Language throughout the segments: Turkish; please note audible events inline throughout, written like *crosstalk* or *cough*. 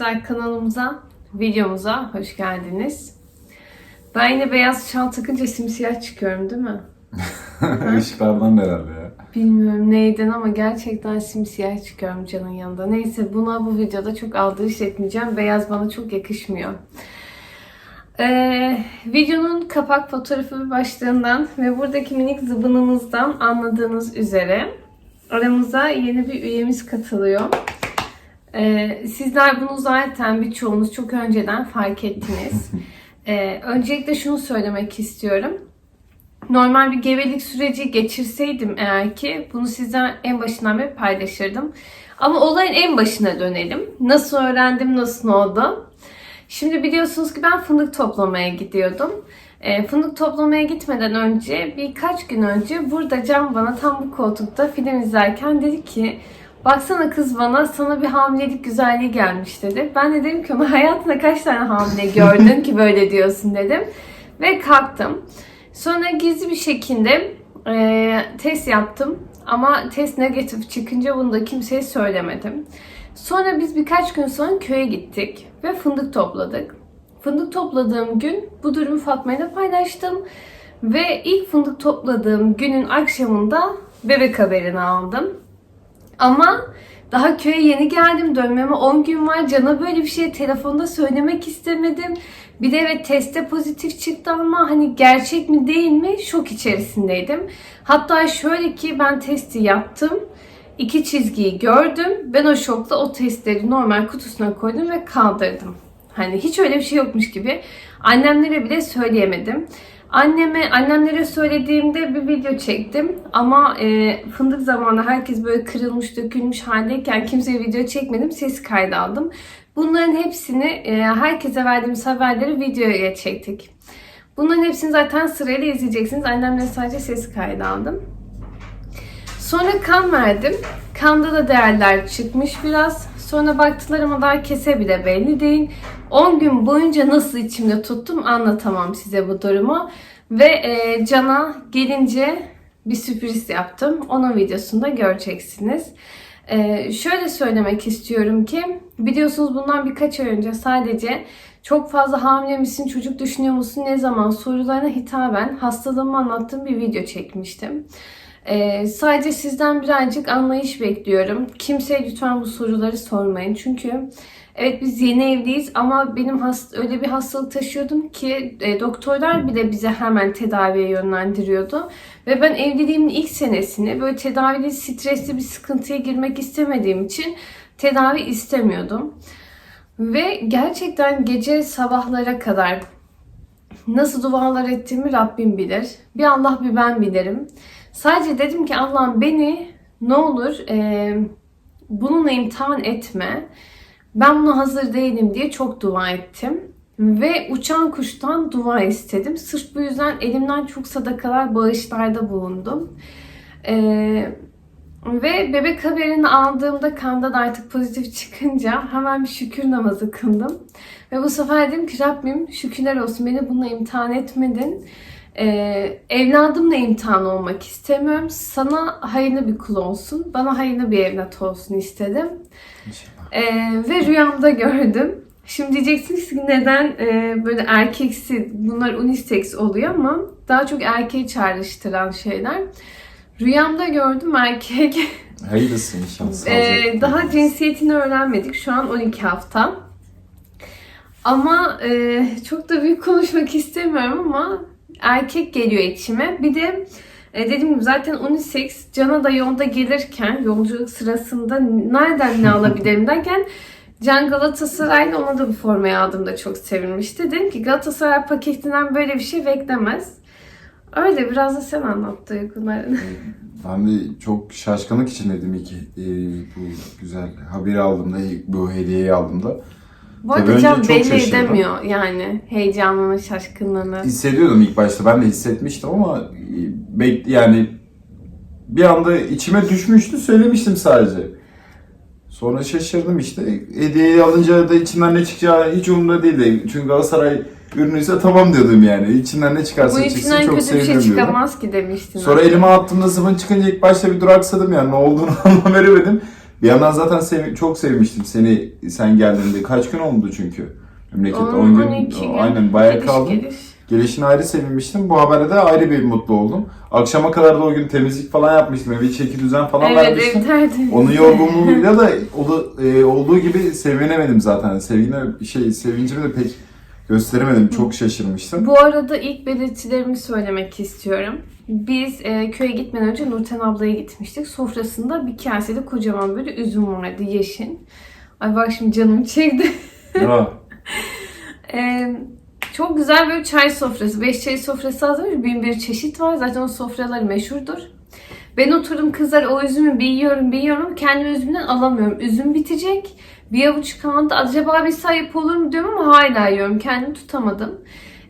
Arkadaşlar kanalımıza, videomuza hoş geldiniz. Ben yine beyaz şal takınca simsiyah çıkıyorum değil mi? *laughs* Işıklardan herhalde ya. Bilmiyorum neyden ama gerçekten simsiyah çıkıyorum Can'ın yanında. Neyse buna bu videoda çok aldırış etmeyeceğim. Beyaz bana çok yakışmıyor. Ee, videonun kapak fotoğrafı bir başlığından ve buradaki minik zıbınımızdan anladığınız üzere aramıza yeni bir üyemiz katılıyor. Ee, sizler bunu zaten birçoğunuz çok önceden fark ettiniz. *laughs* Ee, öncelikle şunu söylemek istiyorum. Normal bir gebelik süreci geçirseydim eğer ki bunu sizden en başından beri paylaşırdım. Ama olayın en başına dönelim. Nasıl öğrendim, nasıl oldu? Şimdi biliyorsunuz ki ben fındık toplamaya gidiyordum. E, fındık toplamaya gitmeden önce birkaç gün önce burada Can bana tam bu koltukta film izlerken dedi ki Baksana kız bana sana bir hamilelik güzelliği gelmiş dedi. Ben de dedim ki ona hayatında kaç tane hamile *laughs* gördün ki böyle diyorsun dedim. Ve kalktım. Sonra gizli bir şekilde e, test yaptım. Ama test negatif çıkınca bunu da kimseye söylemedim. Sonra biz birkaç gün sonra köye gittik ve fındık topladık. Fındık topladığım gün bu durumu Fatma'yla paylaştım. Ve ilk fındık topladığım günün akşamında bebek haberini aldım. Ama daha köye yeni geldim. Dönmeme 10 gün var. Can'a böyle bir şey telefonda söylemek istemedim. Bir de evet teste pozitif çıktı ama hani gerçek mi değil mi şok içerisindeydim. Hatta şöyle ki ben testi yaptım. İki çizgiyi gördüm. Ben o şokla o testleri normal kutusuna koydum ve kaldırdım. Hani hiç öyle bir şey yokmuş gibi. Annemlere bile söyleyemedim. Anneme, annemlere söylediğimde bir video çektim ama e, fındık zamanı herkes böyle kırılmış, dökülmüş haldeyken kimseye video çekmedim, ses kaydı aldım. Bunların hepsini e, herkese verdiğimiz haberleri videoya çektik. Bunların hepsini zaten sırayla izleyeceksiniz. Annemle sadece ses kaydı aldım. Sonra kan verdim. Kanda da değerler çıkmış biraz. Sonra baktılar ama daha kese bile belli değil. 10 gün boyunca nasıl içimde tuttum anlatamam size bu durumu. Ve e, Can'a gelince bir sürpriz yaptım. Onun videosunda göreceksiniz. E, şöyle söylemek istiyorum ki biliyorsunuz bundan birkaç ay önce sadece çok fazla hamile misin, çocuk düşünüyor musun, ne zaman sorularına hitaben hastalığımı anlattığım bir video çekmiştim. Ee, sadece sizden birazcık anlayış bekliyorum. Kimseye lütfen bu soruları sormayın. Çünkü evet biz yeni evliyiz ama benim hast öyle bir hastalık taşıyordum ki e, doktorlar bile bize hemen tedaviye yönlendiriyordu. Ve ben evliliğimin ilk senesini böyle tedavili stresli bir sıkıntıya girmek istemediğim için tedavi istemiyordum. Ve gerçekten gece sabahlara kadar nasıl dualar ettiğimi Rabbim bilir. Bir Allah bir ben bilirim. Sadece dedim ki Allah'ım beni ne olur e, bununla imtihan etme. Ben buna hazır değilim diye çok dua ettim. Ve uçan kuştan dua istedim. Sırf bu yüzden elimden çok sadakalar, bağışlarda bulundum. Ee, ve bebek haberini aldığımda kanda da artık pozitif çıkınca hemen bir şükür namazı kıldım. Ve bu sefer dedim ki Rabbim şükürler olsun beni bununla imtihan etmedin. Ee, evladımla imtihan olmak istemiyorum. Sana hayırlı bir kul olsun. Bana hayırlı bir evlat olsun istedim. İnşallah. Ee, ve rüyamda gördüm. Şimdi diyeceksiniz ki neden e, böyle erkeksi, bunlar unisex oluyor ama daha çok erkeği çağrıştıran şeyler. Rüyamda gördüm erkek. *laughs* Hayırlısı inşallah. Ee, daha cinsiyetini öğrenmedik. Şu an 12 hafta. Ama e, çok da büyük konuşmak istemiyorum ama erkek geliyor içime. Bir de e, dediğim gibi zaten unisex Can'a da yolda gelirken yolculuk sırasında nereden ne alabilirim derken Can Galatasaray'la ona da bu formayı aldığımda çok sevinmişti. Dedim ki Galatasaray paketinden böyle bir şey beklemez. Öyle biraz da sen anlat duygularını. Ben de çok şaşkınlık içindeydim ilk e, bu güzel haberi aldığımda, ilk bu hediyeyi aldığımda. Bu Tabii arada önce Can çok belli şaşırdım. edemiyor yani heyecanını, şaşkınlığını. Hissediyordum ilk başta, ben de hissetmiştim ama e, bek yani bir anda içime düşmüştü, söylemiştim sadece. Sonra şaşırdım işte. Hediyeyi alınca da içinden ne çıkacağı hiç umurumda değildi. Çünkü Galatasaray ürünüyse tamam diyordum yani. İçinden ne çıkarsa Bu çıksın içinden çok kötü bir şey sevinirim diyordum. çıkamaz ki demiştin. Sonra elime attığımda zıvın çıkınca ilk başta bir duraksadım yani ne olduğunu *laughs* anlam veremedim. Bir yandan zaten sev- çok sevmiştim seni sen geldiğinde. Kaç gün oldu çünkü? Memlekette 10 On- gün. 12 gün. Aynen bayağı Gidiş kaldım. geliş. Gelişine ayrı sevinmiştim. Bu habere de ayrı bir mutlu oldum. Akşama kadar da o gün temizlik falan yapmıştım. Evi çeki düzen falan Evet vermiştim. ev tertemiz. Onun yorgunluğuyla da e, olduğu gibi sevinemedim zaten. Sevgine şey sevincimi de pek gösteremedim. Çok şaşırmıştım. Bu arada ilk belirtilerimi söylemek istiyorum. Biz e, köye gitmeden önce Nurten ablaya gitmiştik. Sofrasında bir kasede kocaman böyle üzüm vardı yeşil. Ay bak şimdi canım çekti. Ya, *laughs* E, çok güzel böyle çay sofrası. Beş çay sofrası hazırmış. Bin bir çeşit var. Zaten o sofraları meşhurdur. Ben oturdum kızlar o üzümü bir yiyorum bir yiyorum. Kendi üzümden alamıyorum. Üzüm bitecek. Bir avuç kaldı. Acaba bir sayıp olur mu diyorum ama hala yiyorum. Kendimi tutamadım.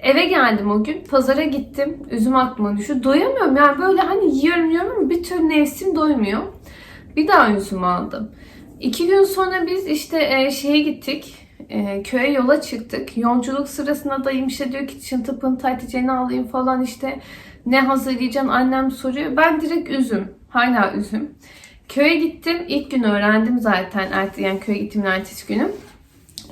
Eve geldim o gün. Pazara gittim. Üzüm aklıma düştü. Doyamıyorum yani böyle hani yiyorum yiyorum ama bir türlü nefsim doymuyor. Bir daha üzüm aldım. İki gün sonra biz işte e, şeye gittik. E, köye yola çıktık. Yolculuk sırasında dayım işte diyor ki çıntı pıntı Hatice'ni alayım falan işte. Ne hazırlayacaksın annem soruyor. Ben direkt üzüm. Hala üzüm. Köye gittim. İlk gün öğrendim zaten. Yani köye gittiğimin ertesi günü.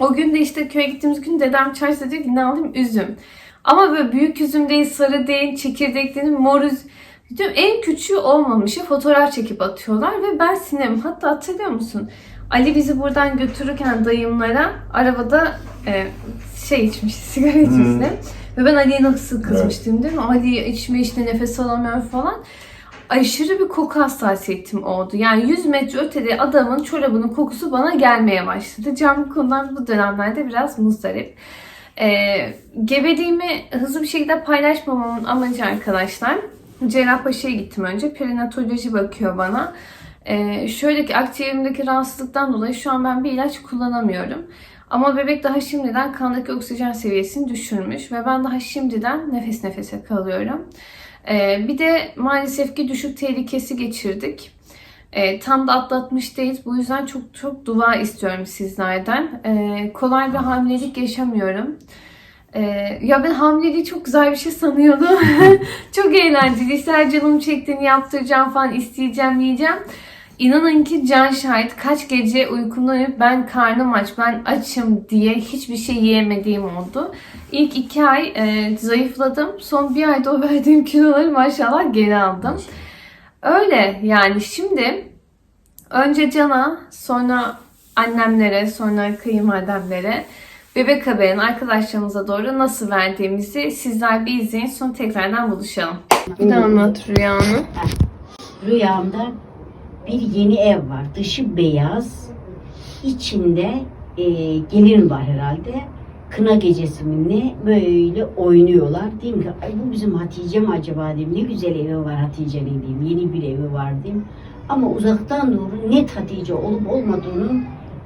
O gün de işte köye gittiğimiz gün dedem çarşıda diyor ki ne alayım? Üzüm. Ama böyle büyük üzüm değil, sarı değil, çekirdek değil, mor üzüm. Diyorum, en küçüğü olmamışı fotoğraf çekip atıyorlar ve ben sinem. Hatta hatırlıyor musun? Ali bizi buradan götürürken dayımlara arabada e, şey içmiş, *laughs* sigara içmişti. Ve ben Ali'ye nasıl kızmıştım değil mi? Ali içme işte nefes alamıyor falan. Aşırı bir koku hassasiyetim oldu. Yani 100 metre ötede adamın çorabının kokusu bana gelmeye başladı. Can bu bu dönemlerde biraz muzdarip. Ee, gebeliğimi hızlı bir şekilde paylaşmamamın amacı arkadaşlar. Cerrahpaşa'ya gittim önce. Perinatoloji bakıyor bana. Ee, şöyle ki akciğerimdeki rahatsızlıktan dolayı şu an ben bir ilaç kullanamıyorum. Ama bebek daha şimdiden kandaki oksijen seviyesini düşürmüş ve ben daha şimdiden nefes nefese kalıyorum. Ee, bir de maalesef ki düşük tehlikesi geçirdik. Ee, tam da atlatmış değiliz. Bu yüzden çok çok dua istiyorum sizlerden. Ee, kolay bir hamilelik yaşamıyorum. Ya ben hamileliği çok güzel bir şey sanıyordum. *laughs* çok eğlenceli. İster canım çektiğini yaptıracağım falan isteyeceğim yiyeceğim. İnanın ki can şahit kaç gece uykumdan uyuyup ben karnım aç, ben açım diye hiçbir şey yiyemediğim oldu. İlk iki ay e, zayıfladım. Son bir ayda o verdiğim kiloları maşallah geri aldım. Öyle yani şimdi önce Can'a sonra annemlere sonra kayınvalidemlere bebek haberin arkadaşlarımıza doğru nasıl verdiğimizi sizler bir izleyin sonra tekrardan buluşalım. Bir de anlat rüyanı. Rüyamda bir yeni ev var. Dışı beyaz. içinde e, gelin var herhalde. Kına gecesi mi ne böyle oynuyorlar. Diyeyim ki Ay, bu bizim Hatice mi acaba diyeyim. Ne güzel evi var Hatice'nin diyeyim. Yeni bir evi var diyeyim. Ama uzaktan doğru net Hatice olup olmadığını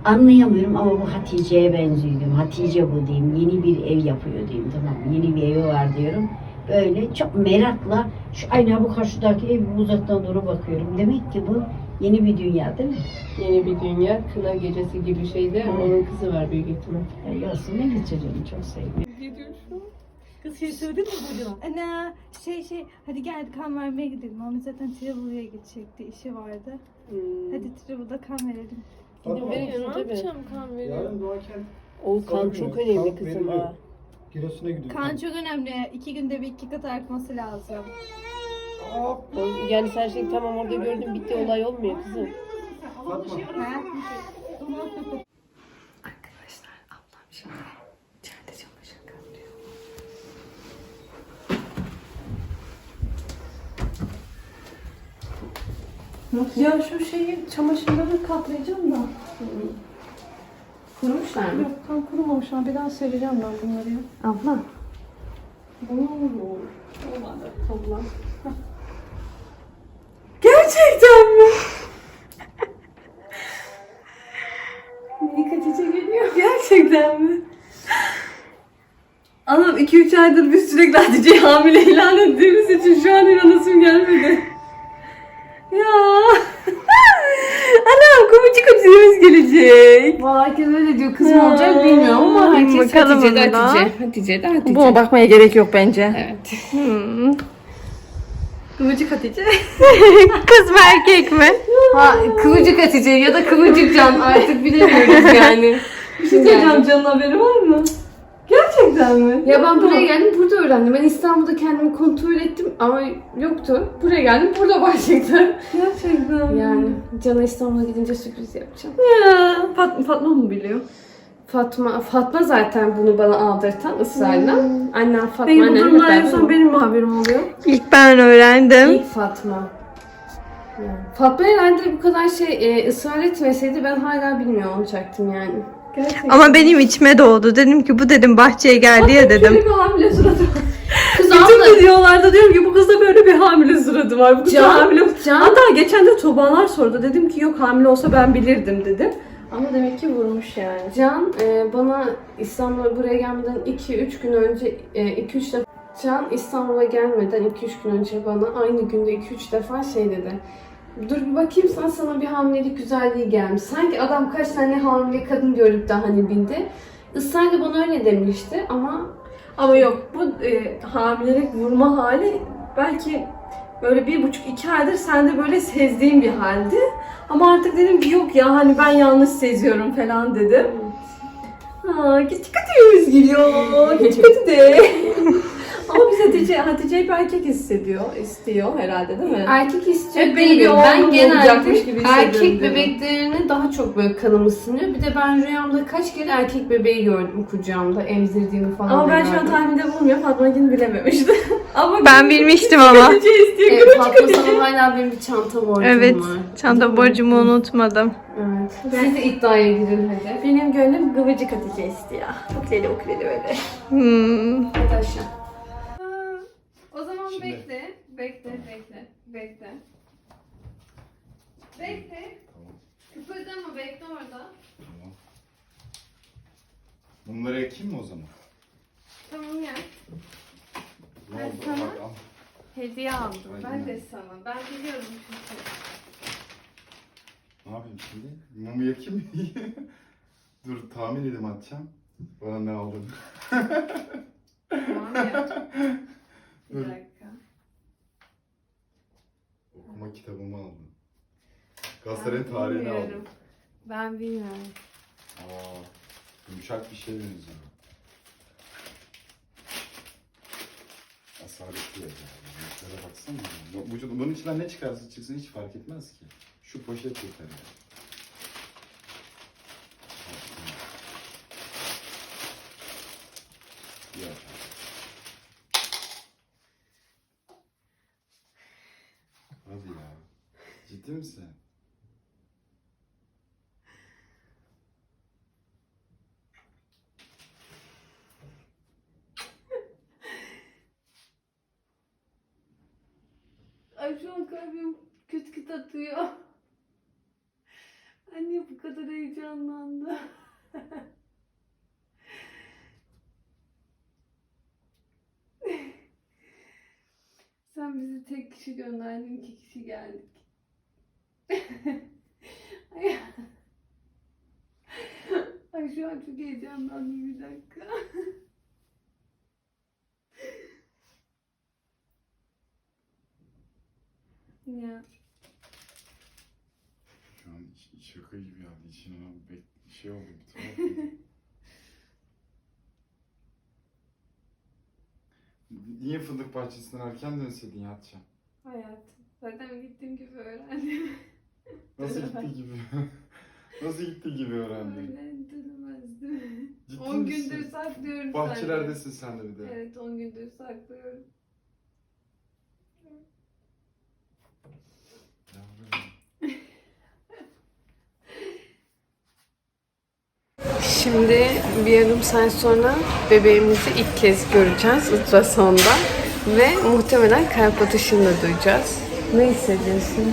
anlayamıyorum ama bu Hatice'ye benziyor diyorum. Hatice bu diyeyim. Yeni bir ev yapıyor diyeyim. Tamam yeni bir evi var diyorum. Böyle çok merakla şu aynen bu karşıdaki ev uzaktan doğru bakıyorum. Demek ki bu yeni bir dünya değil mi? Yeni bir dünya, kına gecesi gibi şeyde onun kızı var büyük ihtimal. Ya Yasin'e geçiriyorum çok seviyorum. Kız şey söyledin mi Burcu? Ana şey şey hadi gel kan vermeye gidelim. Ama zaten Travel'ya gidecekti işi vardı. Hadi Travel'da kan verelim. Gidin verin Ne tabii. yapacağım kan veriyorum. Yarın doğarken O kan Salı çok günü önemli kan kızım veriliyor. ha. Giresun'a gidiyor. Kan çok önemli. İki günde bir iki kat artması lazım. Yani sen şimdi tamam orada gördün bitti olay olmuyor kızım. Arkadaşlar ablam şimdi içeride çamaşır katlıyor. Ya şu şeyi çamaşırları katlayacağım da. Kurmuşlar mı? Yok tam kurumamış ama bir daha sereceğim ben bunları ya. Abla. Oo, 2-3 aydır biz sürekli Hatice'yi hamile ilan ettiğimiz için şu an inanasım gelmedi. Ya. *laughs* Anam komicik Hatice'miz gelecek. Valla herkes öyle diyor. Kız mı olacak bilmiyorum ama herkes Bakalım Hatice de ona. Hatice. Hatice de Hatice. Buna bakmaya gerek yok bence. Evet. Hmm. Kıvırcık Hatice. *laughs* Kız mı erkek mi? Ha, Kıvırcık Hatice ya da Kıvırcık Can artık bilemiyoruz yani. *laughs* Bir şey söyleyeceğim Can'ın haberi var mı? Gerçekten mi? Ya ben buraya geldim burada öğrendim. Ben İstanbul'da kendimi kontrol ettim ama yoktu. Buraya geldim burada çıktı. Gerçekten. Yani Can'a İstanbul'a gidince sürpriz yapacağım. Ya, Fat Fatma mı biliyor? Fatma, Fatma zaten bunu bana aldırtan ısrarla. Annem Fatma, Peki bu annem durumlar en son ben- benim mi haberim oluyor? İlk ben öğrendim. İlk Fatma. Yani. Fatma herhalde bu kadar şey e, ısrar etmeseydi ben hala bilmiyor olacaktım yani. Gerçekten. Ama benim içime doğdu. Dedim ki bu dedim bahçeye geldi ya dedim. Şöyle bir hamile suratı var. *laughs* Kız Bütün videolarda diyorum ki bu kızda böyle bir hamile suratı var. Bu kız da Can, hamile. Can. Hatta geçen de Tuğbalar sordu. Dedim ki yok hamile olsa ben bilirdim dedi. Ama demek ki vurmuş yani. Can e, bana İstanbul'a buraya gelmeden 2-3 gün önce 2-3 defa Can İstanbul'a gelmeden 2-3 gün önce bana aynı günde 2-3 defa şey dedi. Dur bir bakayım sana sana bir hamilelik güzelliği gelmiş. Sanki adam kaç tane hamile kadın görüp de hani bildi. Israrla bana öyle demişti ama Ama yok bu e, hamilelik vurma hali belki böyle bir buçuk iki aydır sende böyle sezdiğim bir haldi. Ama artık dedim ki yok ya hani ben yanlış seziyorum falan dedim. Ha, küçük Hatice'miz geliyor. Küçük Hatice. Ama biz Hatice, Hatice hep erkek hissediyor, istiyor herhalde değil mi? erkek istiyor Hep değil. böyle Ben oğlum genelde olacakmış gibi hissediyorum erkek mi? bebeklerini daha çok böyle kanım ısınıyor. Bir de ben rüyamda kaç kere erkek bebeği gördüm kucağımda emzirdiğimi falan Ama da ben şu an gördüm. tahminde bulunmuyor. Fatma Gül bilememişti. *laughs* Ama Ben bilmiştim ama. Hatice istiyor. Evet, Fatma sana *laughs* hala benim bir çanta borcum Evet. var. Çanta borcumu unutmadım. Evet. Siz de iddiaya girin hadi. Benim gönlüm gıvıcık Hatice istiyor. Ukulele ukulele böyle. Hmm. Hadi aşağı. Şimdi. bekle. Bekle, bekle, bekle. Bekle. Tamam. Kıpırdama, bekle orada. Tamam. Bunları ekeyim mi o zaman? Tamam ya. Ne Ben oldu? sana- Bak, al. Hediye aldım. Hadi Ben de sana. Ben biliyorum çünkü. Ne yapayım şimdi? Mumu yakayım mı? *laughs* Dur tahmin edeyim atacağım. Bana ne aldın? Tamam ya. *laughs* Bir dakika. Okuma kitabımı aldım. Galatasaray'ın tarihini bilmiyorum. aldım. Ben bilmiyorum. Aa, yumuşak bir şey benziyor. Asaletli ya. Renklere baksana. Bu- bu- Bunun içinden ne çıkarsa çıksın hiç fark etmez ki. Şu poşet yeter ya. Yok. Hadi ya. Ciddi misin? Ay şu an kalbim küt küt atıyor. Anne bu kadar heyecanlandı. Sen bizi tek kişi gönderdin, iki kişi geldik. Ay, *laughs* Ay şu an çok heyecanlandım bir dakika. ya. Şu an şaka gibi geldi içine bek şey oldu bir tuhaf oldu. *laughs* Niye fındık bahçesinden erken dönseydin yatacağım? Hayatım. Zaten gittiğim gibi öğrendim. *laughs* Nasıl gitti gibi? *laughs* Nasıl gitti gibi öğrendin? Öyle dönemezdim. Ciddi 10 misin? gündür saklıyorum Bahçelerdesin sen de bir de. Evet 10 gündür saklıyorum. Yavrum. Şimdi bir yarım saat sonra bebeğimizi ilk kez göreceğiz ultrasonda. Ve muhtemelen kalp atışını da duyacağız. Ne hissediyorsun?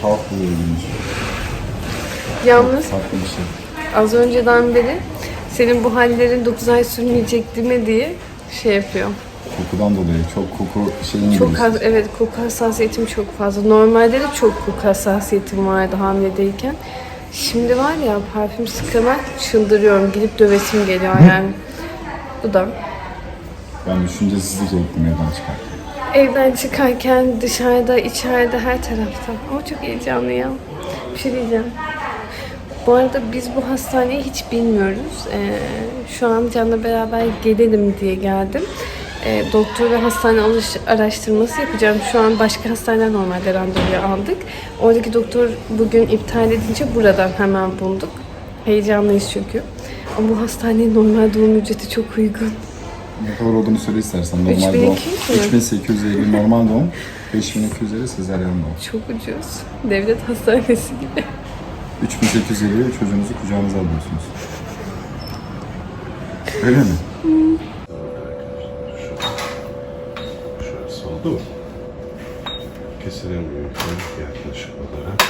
Tuhaf. Yalnız Farklı bir şey. az önceden beri senin bu hallerin 9 ay sürmeyecek değil mi diye şey yapıyor. Kokudan dolayı çok koku şeyin Çok az, evet koku hassasiyetim çok fazla. Normalde de çok koku hassasiyetim vardı hamileyken. Şimdi var ya parfüm sıkamak çıldırıyorum. Gidip dövesim geliyor yani. Bu da. Ben düşüncesizlikle gittim evden çıkarken. Evden çıkarken dışarıda, içeride, her tarafta. Ama çok heyecanlıyım. Bir şey diyeceğim. Bu arada biz bu hastaneyi hiç bilmiyoruz. Ee, şu an Can'la beraber gelelim diye geldim. Ee, doktor ve hastane alış- araştırması yapacağım. Şu an başka hastaneler normalde randevuyu aldık. Oradaki doktor bugün iptal edince buradan hemen bulduk. Heyecanlıyız çünkü. Ama bu hastanenin normal doğum ücreti çok uygun. Ne kadar olduğunu söyle istersen. Normal 3200 doğum. 3850 normal doğum. 5250 sezaryen doğum. Çok ucuz. Devlet hastanesi gibi. 3850'ye çocuğunuzu kucağınıza alıyorsunuz. Öyle mi? Oldu mu? Kesilen büyüklük yaklaşık olarak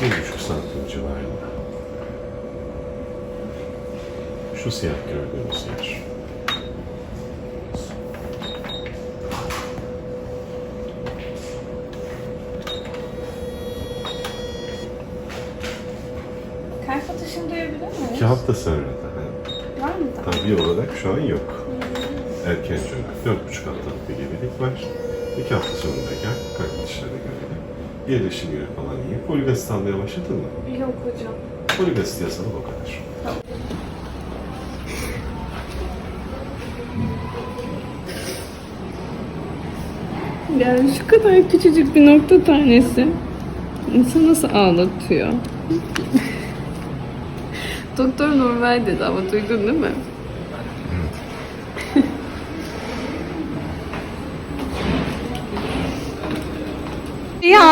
bir buçuk santim civarında. Şu siyah gördüğünüz yer. Kalp atışını duyabilir miyiz? İki hafta sonra da. Var mı da? Tabii olarak şu an yok. Erken çocuk. Dört buçuk haftalık bir gebelik var. İki hafta sonunda gel. Kalp atışlarına göre. Yerleşim yeri falan iyi. Poligasit almaya başladın mı? Yok hocam. Poligasit yazalım o kadar. Yani şu kadar küçücük bir nokta tanesi insan nasıl ağlatıyor? *laughs* Doktor normal dedi ama duydun değil mi?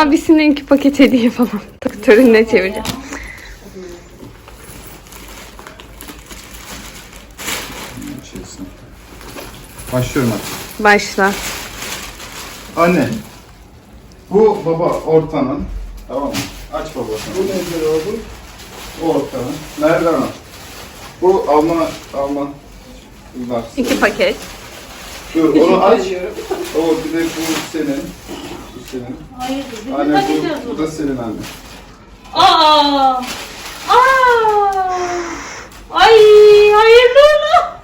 Ya abisininki paket hediye falan. *laughs* Doktorun ne çevireceğim. Başlıyorum artık. Başla. Anne. Bu baba ortanın. Tamam mı? Aç babasını. Bu nedir oğlum? Bu ortanın. Nereden al? Bu Alman, Alman. Bunlar. İki paket. Dur onu aç. O bir de bu senin. Senin. Hayır. Anne bu, bu da senin anne. Aa! Aa! Ay hayırlı ola.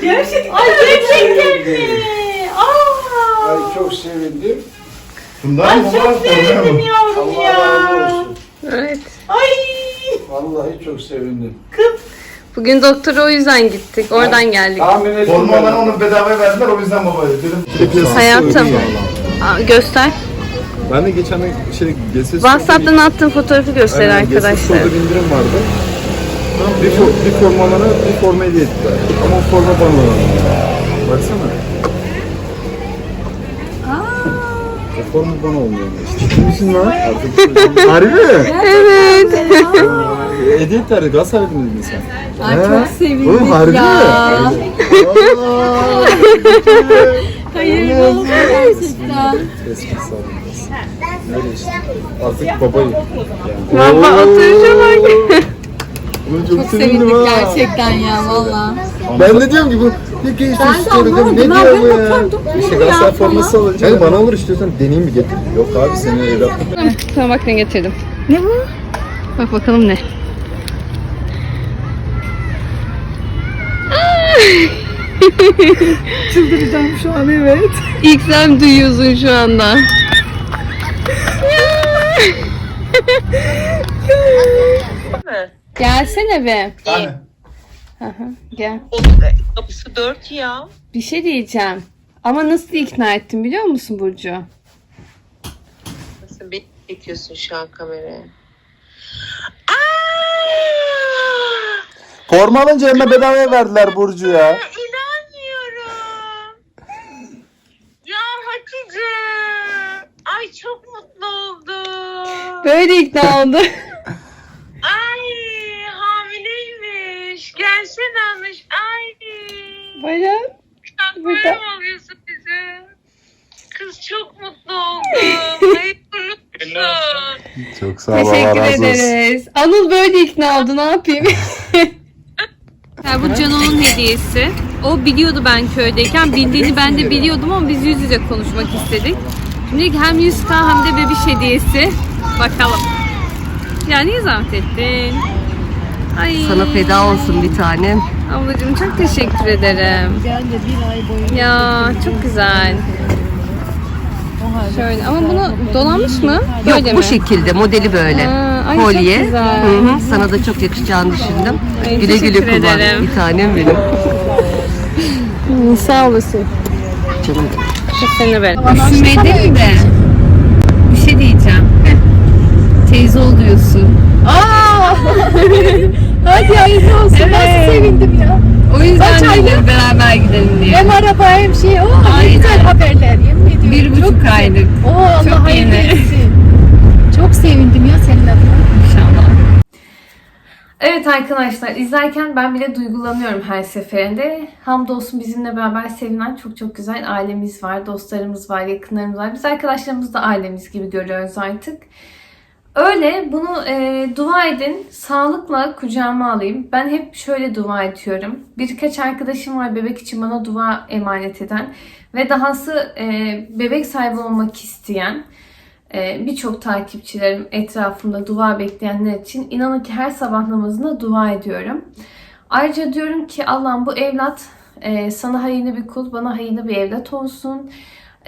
Gerçekten. Ay gerçekten mi? Aa! Ay çok sevindim. Bundan mı var? Çok sevindim yavrum Allah ya. razı olsun. Evet. Ay! Vallahi çok sevindim. Bugün doktora o yüzden gittik. Oradan geldik. Tahmin ettim. Forma bana onu bedava verdiler o yüzden baba dedim. Hayatım. Aa, göster. Ben de geçen şey GSS WhatsApp'tan attığın fotoğrafı göster arkadaşlar. indirim vardı. Bir, for, bir forma bana bir forma hediye ettiler. Ama o forma bana. Baksana. O forma bana olmuyor. Ciddi misin lan? Harbi mi? Evet. *laughs* Hediye ettiler. Galatasaraylı mı dedin sen? Ay çok sevindim Oğlum harbi ya. mi? *laughs* *laughs* Hayırlı olsun gerçekten. Eski. Öyle işte. Artık babayım. Valla oturuşa bak. Çok, çok sevindim ha. Gerçekten ya valla. Ben de diyorum ki bu ne gençlik istiyorum ne diyor bu ya? İşte Galatasaray forması alınca. Yani bana alır istiyorsan deneyim bir getir. Yok abi seni evlatlık. Sana bak ne getirdim. Ne bu? Bak bakalım ne. *laughs* *laughs* *laughs* Çıldıracağım şu an evet. İlk sen duyuyorsun şu anda. *laughs* Gelsene be. Hı hı, Gel. Kapısı dört ya. Bir şey diyeceğim. Ama nasıl ikna ettim biliyor musun Burcu? Nasıl bir çekiyorsun şu an kameraya? Forma alınca elime bedavaya verdiler Burcu ya. İnanmıyorum. Ya Hatice. Ay çok mutlu oldum. Böyle ikna oldu. Ay hamileymiş. Gelsene almış. Ay. Bayan. Böyle mi alıyorsun bize? Kız çok mutlu oldum. Hayırlı olsun. Çok sağ ol Allah Teşekkür razı olsun. ederiz. Anıl böyle ikna oldu ne yapayım? bu Cano'nun hediyesi. O biliyordu ben köydeyken. Bildiğini ben de biliyordum ama biz yüz yüze konuşmak istedik. Şimdi hem 100 hem de bebiş hediyesi. Bakalım. Ya niye zahmet ettin? Ay. Sana feda olsun bir tanem. Ablacığım çok teşekkür ederim. Ya çok güzel. Şöyle ama bunu dolanmış mı? Yok Böyle bu mi? şekilde modeli böyle. Ha, ay çok Kolye. güzel. Hı hı, Sana da çok yakışacağını düşündüm. Ay, güle güle teşekkür kullan. ederim. Bir tanem benim. Sağ olasın. Canım. Seni ver. Üşümedim de. Teyze oluyorsun. Aa! *laughs* Hadi hayırlı olsun. Nasıl sevindim ya. O yüzden dedim beraber gidelim diye. Hem araba hem şey. O ne güzel haberler. Yemin ediyorum. Bir buçuk aylık. Oo Allah hayırlı etsin. Çok sevindim ya senin adına. İnşallah. Evet arkadaşlar izlerken ben bile duygulanıyorum her seferinde. Hamdolsun bizimle beraber sevinen çok çok güzel ailemiz var, dostlarımız var, yakınlarımız var. Biz arkadaşlarımızı da ailemiz gibi görüyoruz artık. Öyle bunu e, dua edin, sağlıkla kucağıma alayım. Ben hep şöyle dua ediyorum. Birkaç arkadaşım var bebek için bana dua emanet eden ve dahası e, bebek sahibi olmak isteyen e, birçok takipçilerim etrafımda dua bekleyenler için inanın ki her sabah namazında dua ediyorum. Ayrıca diyorum ki Allah'ım bu evlat e, sana hayırlı bir kul, bana hayırlı bir evlat olsun.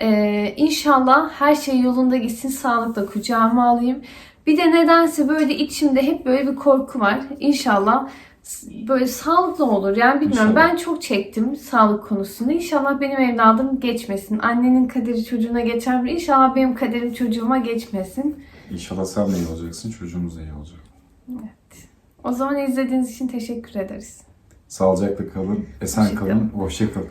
E, inşallah her şey yolunda gitsin, sağlıkla kucağıma alayım. Bir de nedense böyle içimde hep böyle bir korku var. İnşallah böyle sağlıklı olur. Yani bilmiyorum İnşallah. ben çok çektim sağlık konusunda. İnşallah benim evladım geçmesin. Annenin kaderi çocuğuna geçer mi? İnşallah benim kaderim çocuğuma geçmesin. İnşallah sen de iyi olacaksın, çocuğumuz da iyi olacak. O zaman izlediğiniz için teşekkür ederiz. Sağlıcakla kalın, esen Hoşça kalın, hoşça kalın.